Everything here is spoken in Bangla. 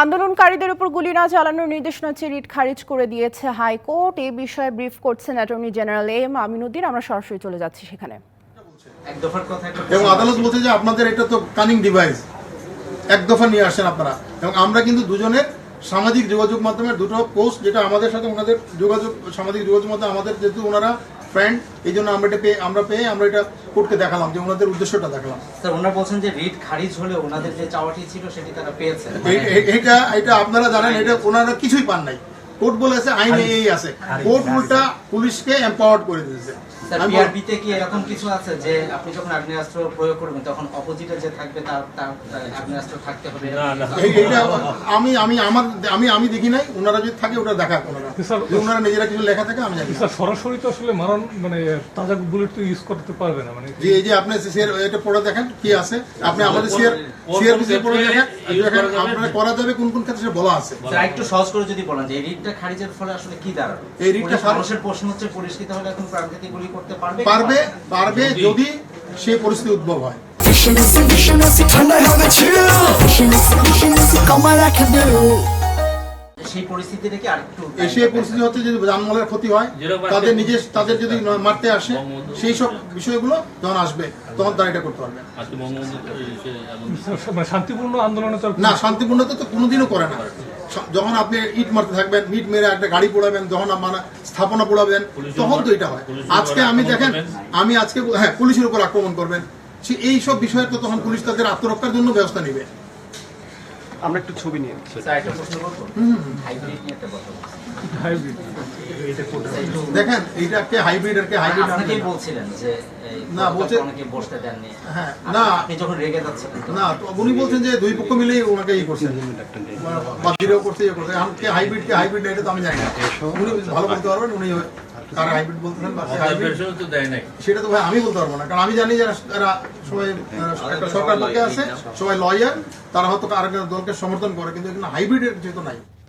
আন্দোলনকারীদের উপর গুলি না চালানোর নির্দেশনা চেয়ে রিট খারিজ করে দিয়েছে হাইকোর্ট। এই বিষয়ে ব্রিফ করছেন অ্যাটর্নি জেনারেল এম আমিনুদ্দিন। আমরা সরাসরি চলে যাচ্ছি সেখানে। এক দফার কথা এবং আদালত বলছে যে আপনাদের এটা তো কানিং ডিভাইস এক দফা নিয়ে আসেন আপনারা। এবং আমরা কিন্তু দুজনের সামাজিক যোগাযোগ মাধ্যমে দুটো পোস্ট যেটা আমাদের সাথে ওনাদের যোগাযোগ সামাজিক যোগাযোগ মাধ্যমে আমাদের যেহেতু ওনারা ফ্রেন্ড এই জন্য আমরা এটা পেয়ে আমরা পেয়ে আমরা এটা কোর্টকে দেখালাম যে ওনাদের উদ্দেশ্যটা দেখালাম। স্যার ওনারা বলছেন যে রিট খারিজ হলে ওনাদের যে চাওয়াটি ছিল সেটি তারা পেয়েছে এই- এটা আপনারা জানেন এটা ওনারা কিছুই পান নাই। কোর্ট বলেছে আইন এই আছে। কোর্ট উল্টা পুলিশকে এম্পাওয়ার্ড করে দিয়েছে। আমি পিআরবিতে কি এরকম কিছু আছে যে আপনি যখন আগ্নেয়াস্ত্র প্রয়োগ করবেন তখন অপোজিটে যে থাকবে তার তার তার আগ্নেয়াস্ত্র থাকতে হবে? এইটা আমি আমি আমার আমি আমি দেখি নাই ওনারা যদি থাকে ওটা দেখা ওনারা। ওনারা নিজেরা কিছু লেখা থাকে আমি জানি সরাসরি তো আসলে মারণ মানে তাজা বুলেট তো ইউজ করতে পারবে না মানে যে এই যে আপনি এটা পড়ে দেখেন কি আছে। আপনি আমাদের পড়ে দেখেন। দেখেন করা যাবে কোন কোন ক্ষেত্রে বলা আছে একটু সহজ করে যদি সে যে এই রিটটা খারিজের ফলে আসলে কি দাঁড়াবে এই রিটটা মানুষের প্রশ্ন হচ্ছে পুলিশ কি তাহলে এখন প্রাকৃতিক গুলি করতে পারবে পারবে পারবে যদি সেই পরিস্থিতি উদ্ভব হয় ঠান্ডায় হবে ছিল রাখবে সেই আরেকটু পরিস্থিতি হচ্ছে যদি জানমালের ক্ষতি হয় তাদের নিজের তাদের যদি মারতে আসে সেই সব বিষয়গুলো যখন আসবে তখন তারা এটা করতে পারবে। মানে শান্তিপূর্ণ আন্দোলনে না শান্তিপূর্ণ তো কোনোদিনও করে না। যখন আপনি ইট মারতে থাকবেন ইট মেরে একটা গাড়ি পোড়াবেন যখন আপনার স্থাপনা পোড়াবেন তখন তো এটা হয়। আজকে আমি দেখেন আমি আজকে হ্যাঁ পুলিশের উপর আক্রমণ করবেন। সে এই সব বিষয়ে তো তখন পুলিশ তাদের আত্মরক্ষার জন্য ব্যবস্থা নেবে। আমরা একটু ছবি নিয়ে নিচ্ছি। স্যার একটা প্রশ্ন করব? হাইব্রিড নিয়ে একটা কথা বলছি। হাইব্রিড দেখেন এইটাকে হাইব্রিড আর কে হাইব্রিড আপনাকেই বলছিলেন যে না, বলছে- অনেকে বসতে দেননি। হ্যাঁ, না। আপনি যখন রেগে যাচ্ছিলেন না উনি বলছেন যে দুই পক্ষ মিলেই ওনাকে ই করছেন বাদিরেও করছে ইয়ে করছে। হাইব্রিড কে হাইব্রিড এটা তো আমি জানি না। উনি ভালো বলতে পারবেন উনি কার হাইব্রিড বলতেছেন হাইব্রিড দেয় নাই। সেটা তো ভাই আমি বলতে পারব না। কারণ আমি জানি যারা যারা সবাই সরকার পক্ষে আছে সবাই লয়ার তারা হয়তো আরেকজন দলকে সমর্থন করে কিন্তু এখানে হাইব্রিডের যেহেতু নাই।